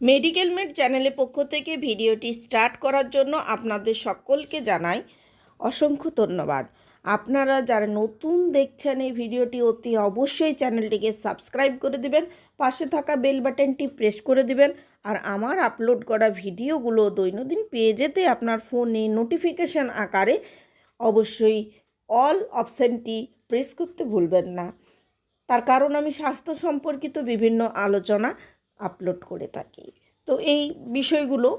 Medical made চ্যানেলের পক্ষ থেকে ভিডিওটি স্টার্ট করার জন্য আপনাদের সকলকে জানাই অসংখ্য ধন্যবাদ। আপনারা যারা নতুন দেখছেন এই ভিডিওটি, অতি অবশ্যই চ্যানেলটিকে সাবস্ক্রাইব করে দিবেন, পাশে থাকা বেল বাটনটি প্রেস করে দিবেন, আর আমার আপলোড করা ভিডিওগুলো দৈনন্দিন পেয়ে যেতে আপনার ফোনে নোটিফিকেশান আকারে অবশ্যই অল অপশানটি প্রেস করতে ভুলবেন না। তার কারণ আমি স্বাস্থ্য সম্পর্কিত বিভিন্ন আলোচনা আপলোড করে থাকি। তো এই বিষয়গুলো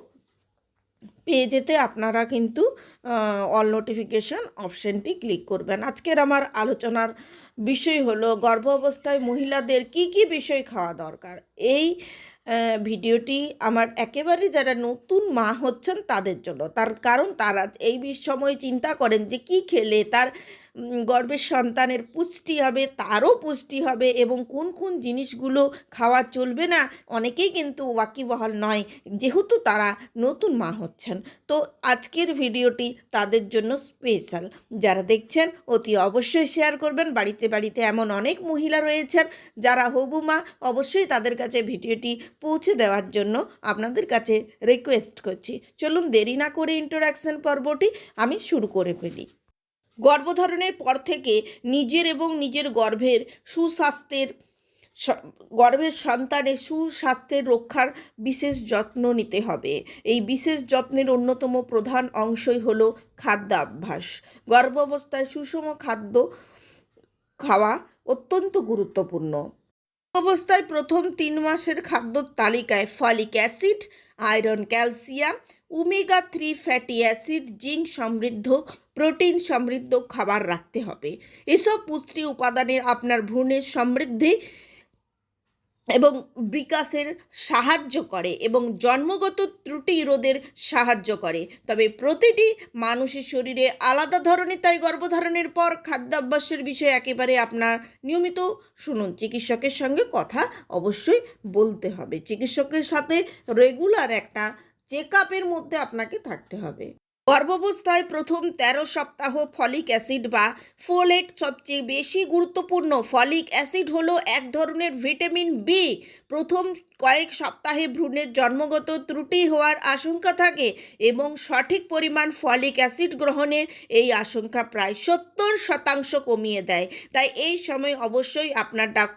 পেয়ে যেতে আপনারা কিন্তু অল নোটিফিকেশন অপশানটি ক্লিক করবেন। আজকের আমার আলোচনার বিষয় হলো, গর্ভ অবস্থায় মহিলাদের কি কি বিষয় খাওয়া দরকার? এই ভিডিওটি আমার একেবারে যারা নতুন মা হচ্ছেন তাদের জন্য। তার কারণ তারা এই সময় চিন্তা করেন যে কি খেলে তার উম, গর্ভের সন্তানের পুষ্টি হবে তারও পুষ্টি হবে এবং কোন কোন জিনিসগুলো খাওয়া চলবে না অনেকেই কিন্তু ওয়াকিবহাল নয় যেহেতু তারা নতুন মা হচ্ছেন। তো আজকের ভিডিওটি তাদের জন্য স্পেশাল। যারা দেখছেন অতি অবশ্যই শেয়ার করবেন। বাড়িতে বাড়িতে এমন অনেক মহিলা রয়েছেন যারা হবু মা অবশ্যই তাদের কাছে ভিডিওটি পৌঁছে দেওয়ার জন্য আপনাদের কাছে রিকোয়েস্ট করছি। চলুন দেরি না করে ইন্টারাকশন পর্বটি আমি শুরু করে ফেলি। গর্ভধারণের পর থেকে নিজের এবং নিজের গর্ভের সুস্বাস্থ্যের গর্ভের সন্তানের সুস্বাস্থ্যের রক্ষার বিশেষ যত্ন নিতে হবে। এই বিশেষ যত্নের অন্যতম প্রধান অংশই হলো খাদ্যাভ্যাস। গর্ভ অবস্থায় সুষম খাদ্য খাওয়া অত্যন্ত গুরুত্বপূর্ণ। অবস্থায় প্রথম তিন মাসের খাদ্যর তালিকায় folic acid, iron, calcium, omega three fatty acid, zinc সমৃদ্ধ প্রোটিন সমৃদ্ধ খাবার রাখতে হবে। এসব পুষ্টি উপাদানের আপনার ভ্রূণের সমৃদ্ধি এবং বিকাশের সাহায্য করে এবং জন্মগত ত্রুটি রোধের সাহায্য করে। তবে প্রতিটি মানুষের শরীরে আলাদা ধরনের তাই গর্ভধারণের পর খাদ্যাভ্যাসের বিষয়ে একেবারে আপনার নিয়মিত শুনুন। চিকিৎসকের সঙ্গে কথা অবশ্যই বলতে হবে। চিকিৎসকের সাথে রেগুলার একটা চেক আপের মধ্যে আপনাকে থাকতে হবে। গর্ভাবস্থায় প্রথম তেরো সপ্তাহ ফলিক অ্যাসিড বা ফোলেট সবচেয়ে বেশি গুরুত্বপূর্ণ। ফলিক অ্যাসিড হলো এক ধরনের ভিটামিন বি প্রথম কয়েক সপ্তাহে ভ্রূণের জন্মগত ত্রুটি হওয়ার আশঙ্কা থাকে এবং সঠিক পরিমাণ ফলিক অ্যাসিড গ্রহণের এই আশঙ্কা প্রায় সত্তর শতাংশ কমিয়ে দেয়। তাই এই সময় অবশ্যই আপনার ডাক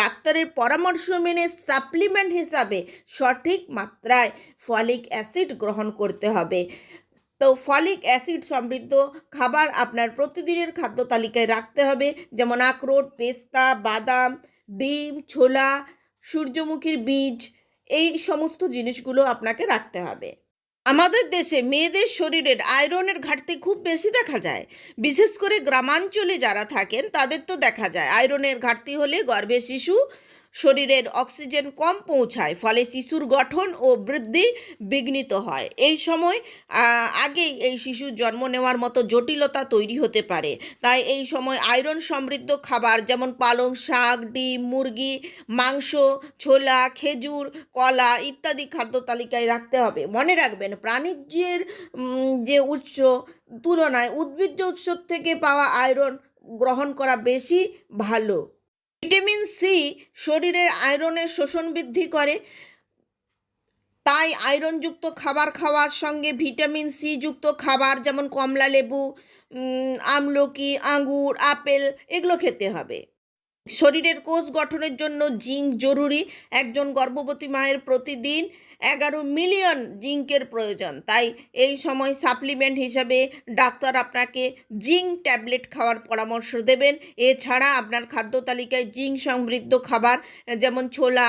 ডাক্তারের পরামর্শ মেনে সাপ্লিমেন্ট হিসাবে সঠিক মাত্রায় ফলিক অ্যাসিড গ্রহণ করতে হবে। তো ফলিক অ্যাসিড সমৃদ্ধ খাবার আপনার প্রতিদিনের খাদ্য তালিকায় রাখতে হবে। যেমন আখরোট, পেস্তা, বাদাম, ডিম, ছোলা, সূর্যমুখীর বীজ, এই সমস্ত জিনিসগুলো আপনাকে রাখতে হবে। আমাদের দেশে মেয়েদের শরীরের আয়রনের ঘাটতি খুব বেশি দেখা যায়। বিশেষ করে গ্রামাঞ্চলে যারা থাকেন তাদের তো দেখা যায়। আয়রনের ঘাটতি হলে গর্ভে শিশু শরীরের অক্সিজেন কম পৌঁছায়, ফলে শিশুর গঠন ও বৃদ্ধি বিঘ্নিত হয়। এই সময় আগেই এই শিশুর জন্ম নেওয়ার মতো জটিলতা তৈরি হতে পারে। তাই এই সময় আয়রন সমৃদ্ধ খাবার যেমন পালং শাক, ডিম, মুরগি, মাংস, ছোলা, খেজুর, কলা ইত্যাদি খাদ্য তালিকায় রাখতে হবে। মনে রাখবেন, প্রাণিজ্যের যে উৎস, তুলনায় উদ্ভিজ্জ উৎস থেকে পাওয়া আয়রন গ্রহণ করা বেশি ভালো। ভিটামিন সি শরীরের আয়রনের শোষণ বৃদ্ধি করে। তাই আয়রনযুক্ত খাবার খাওয়ার সঙ্গে ভিটামিন সি যুক্ত খাবার যেমন কমলা লেবু আমলকি, আঙ্গুর, আপেল এগুলো খেতে হবে। শরীরের কোষ গঠনের জন্য জিঙ্ক জরুরি। একজন গর্ভবতী মায়ের প্রতিদিন এগারো মিলিয়ন জিঙ্কের প্রয়োজন। তাই এই সময় সাপ্লিমেন্ট হিসাবে ডাক্তার আপনাকে জিঙ্ক ট্যাবলেট খাওয়ার পরামর্শ দেবেন। এছাড়া আপনার খাদ্য তালিকায় জিঙ্ক সমৃদ্ধ খাবার যেমন ছোলা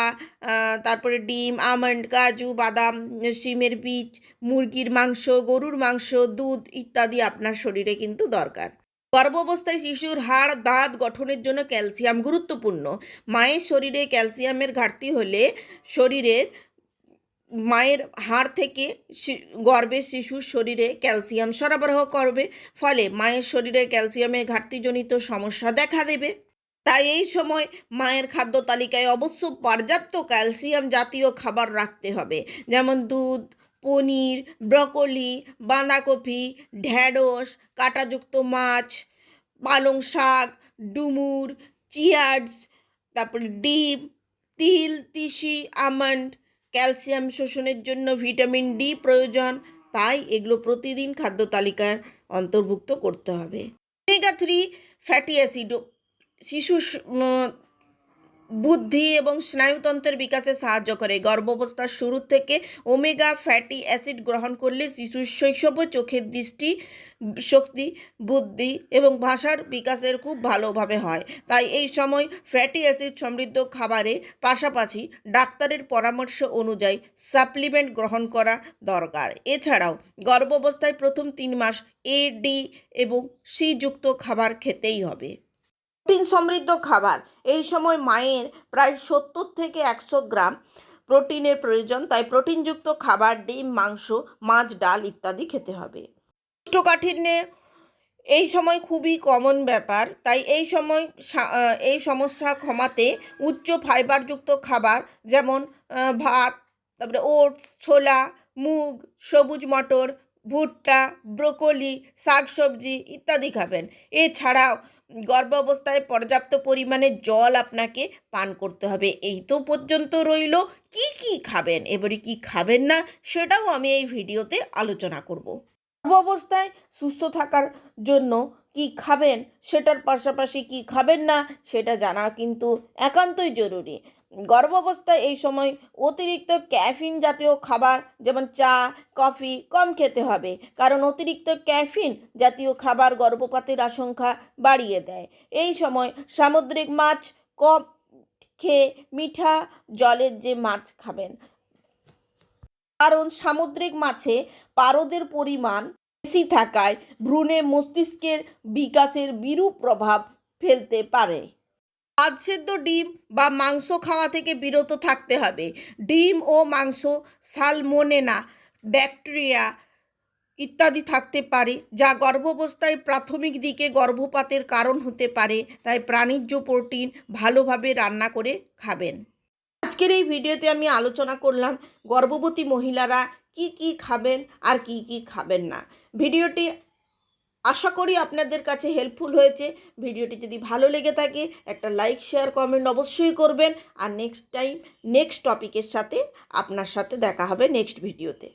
তারপরে ডিম, আমন্ড, কাজু, বাদাম, শিমের বীজ, মুরগির মাংস, গরুর মাংস, দুধ ইত্যাদি আপনার শরীরে কিন্তু দরকার। গর্ভাবস্থায় শিশুর হাড়, দাঁত গঠনের জন্য ক্যালসিয়াম গুরুত্বপূর্ণ। মায়ের শরীরে ক্যালসিয়ামের ঘাটতি হলে শরীরের মায়ের হাড় থেকে গর্ভের শিশুর শরীরে ক্যালসিয়াম সরবরাহ করবে, ফলে মায়ের শরীরে ক্যালসিয়ামের ঘাটতিজনিত সমস্যা দেখা দেবে। তাই এই সময় মায়ের খাদ্য তালিকায় অবশ্য পর্যাপ্ত ক্যালসিয়াম জাতীয় খাবার রাখতে হবে, যেমন দুধ পনির ব্রকলি বাঁধাকপি ঢ্যাঁড়স কাঁটাযুক্ত মাছ পালং শাক ডুমুর চিয়ার্স তারপরে ডিম তিল তিসি আমন্ড ক্যালসিয়াম শোষণের জন্য ভিটামিন ডি প্রয়োজন। তাই এগুলো প্রতিদিন খাদ্য তালিকার অন্তর্ভুক্ত করতে হবে। Omega three fatty acid um, বুদ্ধি এবং স্নায়ুতন্ত্রের বিকাশে সাহায্য করে। গর্ভাবস্থার শুরু থেকে ওমেগা ফ্যাটি অ্যাসিড গ্রহণ করলে শিশুর শৈশব চোখের দৃষ্টি, শক্তি, বুদ্ধি এবং ভাষার বিকাশের খুব ভালোভাবে হয়। তাই এই সময় ফ্যাটি অ্যাসিড সমৃদ্ধ খাবারে পাশাপাশি ডাক্তারের পরামর্শ অনুযায়ী সাপ্লিমেন্ট গ্রহণ করা দরকার। এছাড়াও গর্ভাবস্থায় প্রথম তিন মাস এ ডি এবং সি যুক্ত খাবার খেতেই হবে। প্রোটিন সমৃদ্ধ খাবার। এই সময় মায়ের প্রায় সত্তর থেকে একশো গ্রাম প্রোটিনের প্রয়োজন, তাই প্রোটিনযুক্ত খাবার, ডিম, মাংস, মাছ, ডাল ইত্যাদি খেতে হবে। কোষ্ঠকাঠিন্যে এই সময় খুবই কমন ব্যাপার, তাই এই সময় এই সমস্যা কমাতে উচ্চ ফাইবারযুক্ত খাবার যেমন ভাত, তারপরে ওটস, ছোলা, মুগ, সবুজ মটর ভুট্টা, ব্রোকলি, শাকসবজি ইত্যাদি খাবেন। এছাড়াও গর্ভাবস্থায় পর্যাপ্ত পরিমাণে জল আপনাকে পান করতে হবে। এই তো পর্যন্ত রইল। কি কি খাবেন? এবারে কি খাবেন না, সেটাও আমি এই ভিডিওতে আলোচনা করব। গর্ভাবস্থায় সুস্থ থাকার জন্য কি খাবেন? সেটার পাশাপাশি কি খাবেন না, সেটা জানা কিন্তু একান্তই জরুরি। গর্ভাবস্থায় এই সময় অতিরিক্ত ক্যাফিন জাতীয় খাবার, যেমন চা, কফি, কম খেতে হবে। কারণ অতিরিক্ত ক্যাফিন জাতীয় খাবার গর্ভপাতের আশঙ্কা বাড়িয়ে দেয়। এই সময় সামুদ্রিক মাছ, কম খেয়ে মিঠা জলের যে মাছ খাবেন। কারণ সামুদ্রিক মাছে পারদের পরিমাণ বেশি থাকায় ভ্রূণে মস্তিষ্কের বিকাশের বিরূপ প্রভাব ফেলতে পারে। আধসেদ্ধ ডিম বা মাংস খাওয়া থেকে বিরত থাকতে হবে। ডিম ও মাংস, সালমোনেনা, ব্যাকটেরিয়া ইত্যাদি থাকতে পারে, যা গর্ভাবস্থায় প্রাথমিক দিকে গর্ভপাতের কারণ হতে পারে, তাই প্রাণীজ প্রোটিন ভালোভাবে রান্না করে খাবেন। আজকের এই ভিডিওতে আমি আলোচনা করলাম গর্ভবতী মহিলারা কি কি খাবেন আর কি কি খাবেন না। ভিডিওটি আশা করি আপনাদের কাছে হেল্পফুল হয়েছে। ভিডিওটি যদি ভালো লেগে থাকে, একটা লাইক শেয়ার কমেন্ট অবশ্যই করবেন। আর নেক্সট টাইম নেক্সট টপিকের সাথে আপনার সাথে দেখা হবে নেক্সট ভিডিওতে